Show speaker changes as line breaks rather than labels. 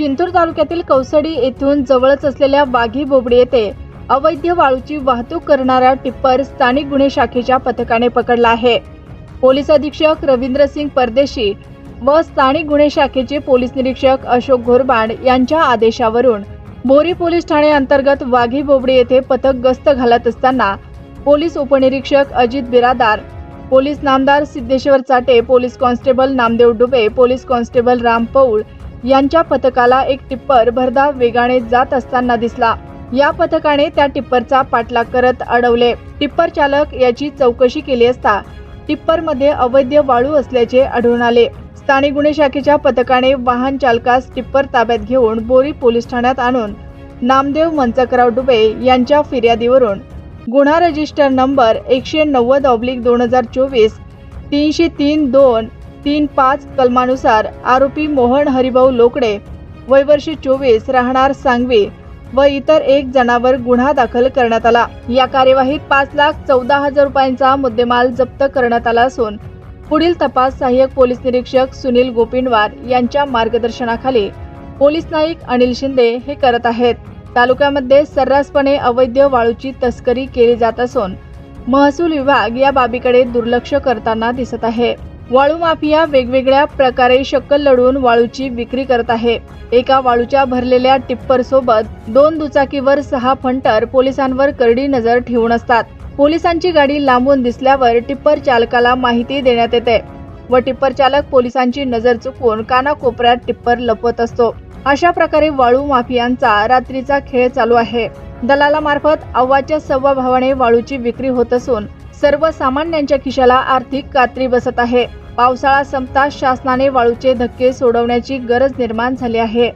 जिंतूर तालुक्यातील कौसडी येथून जवळच असलेल्या वाघी बोबडी येथे अवैध वाळूची वाहतूक करणारा टिप्पर स्थानिक गुन्हे शाखेच्या पथकाने पकडला आहे. पोलीस अधीक्षक रवींद्रसिंग परदेशी व स्थानिक गुन्हे शाखेचे पोलीस निरीक्षक अशोक घोरबाड यांच्या आदेशावरून बोरी पोलीस ठाणे अंतर्गत वाघी बोबडी येथे पथक गस्त घालत असताना पोलीस उपनिरीक्षक अजित बिरादार पोलीस नामदार Siddheshwar Chate police constable Namdev Dube police constable Ram Paul यांच्या पथकाला एक टिप्पर भरधाव वेगाने जात असताना दिसला. या पथकाने त्या टिप्परचा पाठलाग करत अडवले. टिप्पर चालक याची चौकशी केली असता टिप्परमध्ये अवैध वाळू असल्याचे आढळून आले. स्थानिक गुन्हे शाखेच्या पथकाने वाहन चालकास टिप्पर ताब्यात घेऊन बोरी पोलीस ठाण्यात आणून नामदेव मंचकराव डुबे यांच्या फिर्यादीवरून गुन्हा रजिस्टर नंबर एकशे नव्वद ऑब्लिक दोन हजार चोवीस तीनशे तीन दोन तीन पाच कलमानुसार आरोपी मोहन हरिभाऊ लोकडे वय चोवीस राहणार सांगवी व इतर एक जणावर गुन्हा दाखल करण्यात आला. या कार्यवाहीत पाच लाख चौदा हजार रुपयांचा मुद्देमाल जप्त करण्यात आला असून पुढील तपास सहाय्यक पोलीस निरीक्षक सुनील गोपिंडवार यांच्या मार्गदर्शनाखाली पोलीस नाईक अनिल शिंदे हे करत आहेत. तालुक्यामध्ये सर्रासपणे अवैध वाळूची तस्करी केली जात असून महसूल विभाग या बाबीकडे दुर्लक्ष करताना दिसत आहे. वाळू माफिया वेगवेगळ्या प्रकारे शक्कल लढवून वाळूची विक्री करत आहे. एका वाळूच्या भरलेल्या टिप्पर सोबत दोन दुचाकीवर सहा फंटर पोलिसांवर करडी नजर ठेवून असतात. पोलिसांची गाडी लांबून दिसल्यावर टिप्पर चालकाला माहिती देण्यात येते व टिप्पर चालक पोलिसांची नजर चुकवून कानाकोपऱ्यात टिप्पर लपवत असतो. अशा प्रकारे वाळू माफियांचा रात्रीचा खेळ चालू आहे. दलालामार्फत अव्वाच्या सव्वा भावाने वाळूची विक्री होत असून सर्वसामान्यांच्या खिशाला आर्थिक कात्री बसत आहे. पावसाळा संपता शासनाने वाळूचे धक्के सोडवण्याची गरज निर्माण झाली आहे.